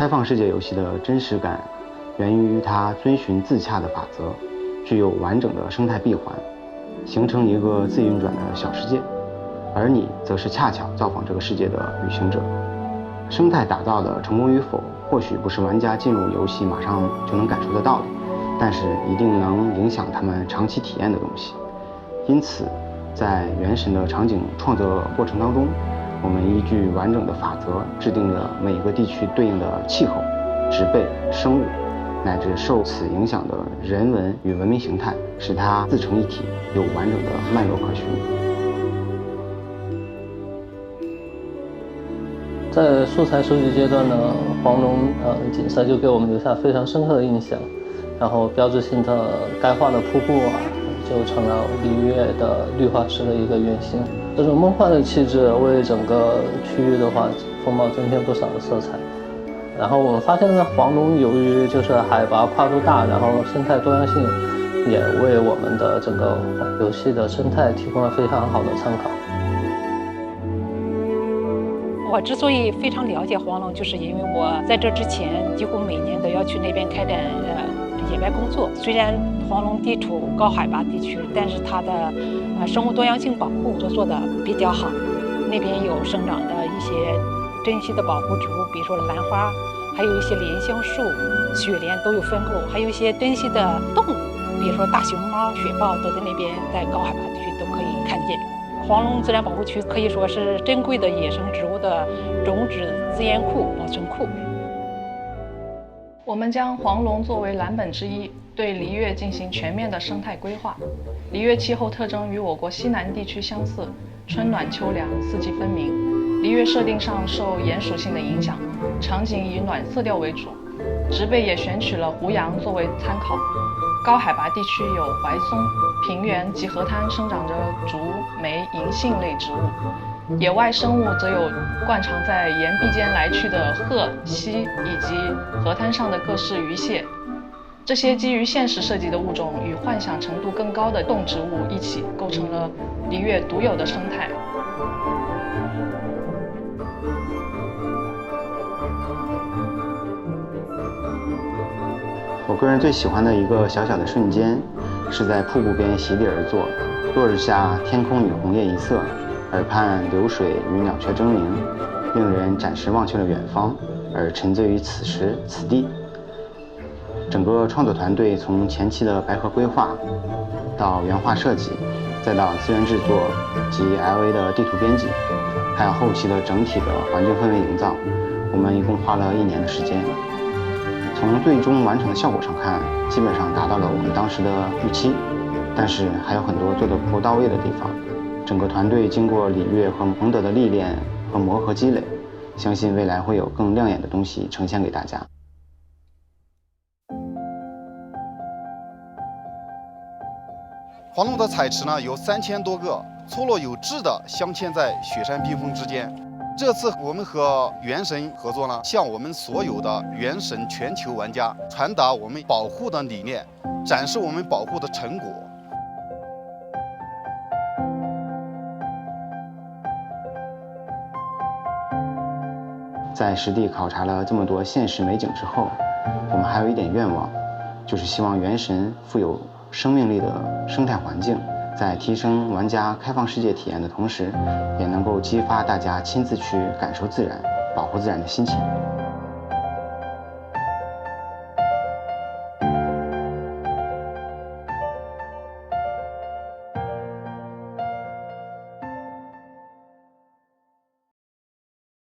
开放世界游戏的真实感，源于它遵循自洽的法则，具有完整的生态闭环，形成一个自运转的小世界。而你则是恰巧造访这个世界的旅行者。生态打造的成功与否，或许不是玩家进入游戏马上就能感受得到的，但是一定能影响他们长期体验的东西。因此，在《原神》的场景创作过程当中，我们依据完整的法则，制定了每个地区对应的气候、植被、生物，乃至受此影响的人文与文明形态，使它自成一体，有完整的脉络可循。在素材收集阶段呢，黄龙呃景色就给我们留下非常深刻的印象，然后标志性的钙化的瀑布啊，就成了璃月的绿化石的一个原型。这种梦幻的气质为整个区域的话风貌增添不少的色彩。然后我们发现呢，黄龙由于就是海拔跨度大，然后生态多样性也为我们的整个游戏的生态提供了非常好的参考。我之所以非常了解黄龙，就是因为我在这之前几乎每年都要去那边开展呃野外工作。虽然黄龙地处高海拔地区，但是它的呃生物多样性保护都做得比较好。那边有生长的一些珍稀的保护植物，比如说兰花，还有一些莲香树、雪莲都有分布，还有一些珍稀的动物，比如说大熊猫、雪豹都在那边，在高海拔地区都可以看见。黄龙自然保护区可以说是珍贵的野生植物的种子资源库、保存库。我们将黄龙作为蓝本之一，对璃月进行全面的生态规划。璃月气候特征与我国西南地区相似，春暖秋凉，四季分明。璃月设定上受盐属性的影响，场景以暖色调为主，植被也选取了胡杨作为参考。高海拔地区有槐松，平原及河滩生长着竹、梅、银杏类植物，野外生物则有惯常在岩壁间来去的鹤、蜥，以及河滩上的各式鱼蟹。这些基于现实设计的物种与幻想程度更高的动植物一起，构成了璃月独有的生态。我个人最喜欢的一个小小的瞬间，是在瀑布边席地而坐，落日下天空与红叶一色，耳畔流水与鸟雀争鸣，令人暂时忘却了远方，而沉醉于此时此地。整个创作团队从前期的白盒规划，到原画设计，再到资源制作及 LA 的地图编辑，还有后期的整体的环境氛围营造，我们一共花了一年的时间。从最终完成的效果上看，基本上达到了我们当时的预期，但是还有很多做的不够到位的地方。整个团队经过李月和蒙德的历练和磨合积累，相信未来会有更亮眼的东西呈现给大家。黄龙的彩池呢有三千多个，错落有致的镶嵌在雪山冰峰之间。这次我们和原神合作呢，向我们所有的原神全球玩家传达我们保护的理念，展示我们保护的成果。在实地考察了这么多现实美景之后，我们还有一点愿望，就是希望原神富有生命力的生态环境。在提升玩家开放世界体验的同时，也能够激发大家亲自去感受自然、保护自然的心情。